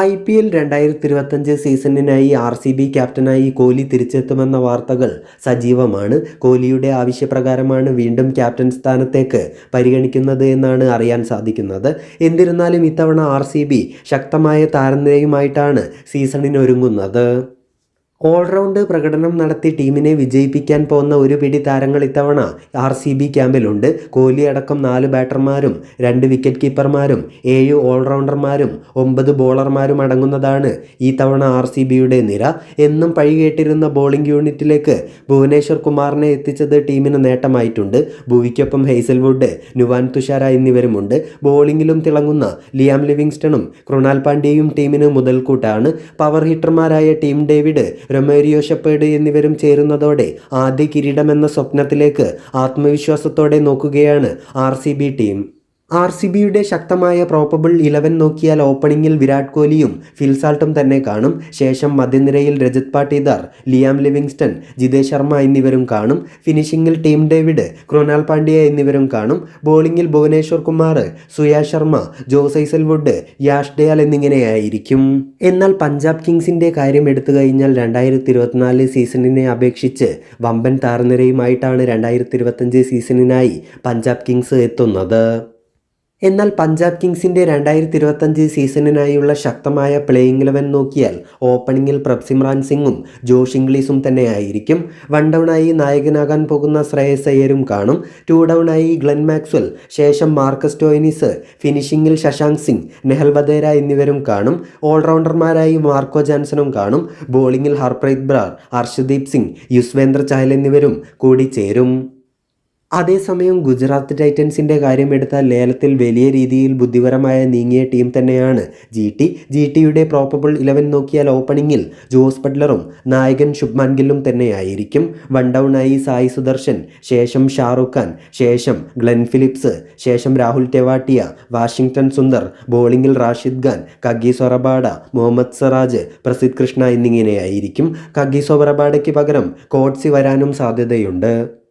I P L രണ്ടായിരത്തി ഇരുപത്തഞ്ച് സീസണിനായി R C B ക്യാപ്റ്റനായി കോഹ്ലി തിരിച്ചെത്തുമെന്ന വാർത്തകൾ സജീവമാണ്. കോഹ്ലിയുടെ ആവശ്യപ്രകാരമാണ് വീണ്ടും ക്യാപ്റ്റൻ സ്ഥാനത്തേക്ക് പരിഗണിക്കുന്നത് എന്നാണ് അറിയാൻ സാധിക്കുന്നത്. എന്നിരുന്നാലും ഇത്തവണ ആർ ശക്തമായ താരനിരയുമായിട്ടാണ് സീസണിനൊരുങ്ങുന്നത്. ഓൾറൗണ്ട് പ്രകടനം നടത്തി ടീമിനെ വിജയിപ്പിക്കാൻ പോകുന്ന ഒരു പിടി താരങ്ങൾ ഇത്തവണ ആർ സി ബി ക്യാമ്പിലുണ്ട്. കോഹ്ലി അടക്കം നാല് ബാറ്റർമാരും രണ്ട് വിക്കറ്റ് കീപ്പർമാരും ഏഴ് ഓൾറൗണ്ടർമാരും ഒമ്പത് ബോളർമാരും അടങ്ങുന്നതാണ് ഈ തവണ ആർ സി ബിയുടെ നിര. എന്നും പഴികേട്ടിരുന്ന ബോളിംഗ് യൂണിറ്റിലേക്ക് ഭുവനേശ്വർ കുമാറിനെ എത്തിച്ചത് ടീമിന് നേട്ടമായിട്ടുണ്ട്. ഭുവിക്കൊപ്പം ഹെയ്സൽവുഡ് നുവാൻ തുഷാര എന്നിവരുമുണ്ട്. ബോളിംഗിലും തിളങ്ങുന്ന ലിയാം ലിവിങ്സ്റ്റണും കൃണാൽ പാണ്ഡ്യയും ടീമിന് മുതൽക്കൂട്ടാണ്. പവർ ഹിറ്റർമാരായ ടീം ഡേവിഡ് റൊമേരിയോ ഷെപ്പേഡ് എന്നിവരും ചേരുന്നതോടെ ആദ്യ കിരീടമെന്ന സ്വപ്നത്തിലേക്ക് ആത്മവിശ്വാസത്തോടെ നോക്കുകയാണ് ആർ ടീം. ആർ സി ബിയുടെ ശക്തമായ പ്രോപ്പബിൾ ഇലവൻ നോക്കിയാൽ ഓപ്പണിംഗിൽ വിരാട് കോഹ്ലിയും ഫിൽസാൾട്ടും തന്നെ കാണും. ശേഷം മധ്യനിരയിൽ രജത് പാട്ടീദാർ ലിയാം ലിവിങ്സ്റ്റൺ ജിതേഷ് ശർമ്മ എന്നിവരും കാണും. ഫിനിഷിംഗിൽ ടീം ഡേവിഡ് ക്രോനാൽ പാണ്ഡ്യ എന്നിവരും കാണും. ബോളിംഗിൽ ഭുവനേശ്വർ കുമാർ സുയാ ശർമ്മ ജോസ് ഐസൽവുഡ് യാഷ് ഡയാൽ എന്നിങ്ങനെയായിരിക്കും. എന്നാൽ പഞ്ചാബ് കിങ്സിന്റെ കാര്യം എടുത്തു കഴിഞ്ഞാൽ രണ്ടായിരത്തി ഇരുപത്തിനാല് സീസണിനെ അപേക്ഷിച്ച് വമ്പൻ താരനിരയുമായിട്ടാണ് രണ്ടായിരത്തി ഇരുപത്തഞ്ച് സീസണിനായി പഞ്ചാബ് കിങ്സ് എത്തുന്നത്. എന്നാൽ പഞ്ചാബ് കിങ്സിന്റെ രണ്ടായിരത്തി ഇരുപത്തഞ്ച് സീസണിനായുള്ള ശക്തമായ പ്ലേയിങ് ഇലവൻ നോക്കിയാൽ ഓപ്പണിങ്ങിൽ പ്രഭ്സിമ്രാൻ സിംഗും ജോഷ് ഇംഗ്ലീഷും തന്നെയായിരിക്കും. വൺ ഡൗണായി നായകനാകാൻ പോകുന്ന ശ്രേയസ് അയ്യരും കാണും. ടു ഡൗണായി ഗ്ലെൻ മാക്സ്വൽ ശേഷം മാർക്കസ് ടോയിനിസ് ഫിനിഷിംഗിൽ ശശാങ്ക് സിംഗ് നെഹൽ ബദേര എന്നിവരും കാണും. ഓൾറൗണ്ടർമാരായി മാർക്കോ ജാൻസണും കാണും. ബോളിംഗിൽ ഹർപ്രീത് ബ്രാർ ഹർഷദീപ് സിംഗ് യുസ്വേന്ദ്ര ചഹൽ എന്നിവരും കൂടി ചേരും. അതേസമയം ഗുജറാത്ത് ടൈറ്റൻസിന്റെ കാര്യമെടുത്താൽ ലേലത്തിൽ വലിയ രീതിയിൽ ബുദ്ധിപരമായ നീങ്ങിയ ടീം തന്നെയാണ്. ജി ടി ജി ടിയുടെ പ്രോപ്പബിൾ ഇലവൻ നോക്കിയാൽ ഓപ്പണിങ്ങിൽ ജോസ് ബട്ട്ലറും നായകൻ ശുഭ്മാൻ ഗില്ലും തന്നെയായിരിക്കും. വൺ ഡൗണായി സായി സുദർശൻ ശേഷം ഷാറുഖ് ഖാൻ ശേഷം ഗ്ലെൻ ഫിലിപ്സ് ശേഷം രാഹുൽ ടെവാട്ടിയ വാഷിംഗ്ടൺ സുന്ദർ ബോളിംഗിൽ റാഷിദ് ഖാൻ കഗി സൊറബാഡ മുഹമ്മദ് സറാജ് പ്രസിദ് കൃഷ്ണ എന്നിങ്ങനെയായിരിക്കും. കഗി സൊറബാഡയ്ക്ക് പകരം കോട്സി വരാനും സാധ്യതയുണ്ട്.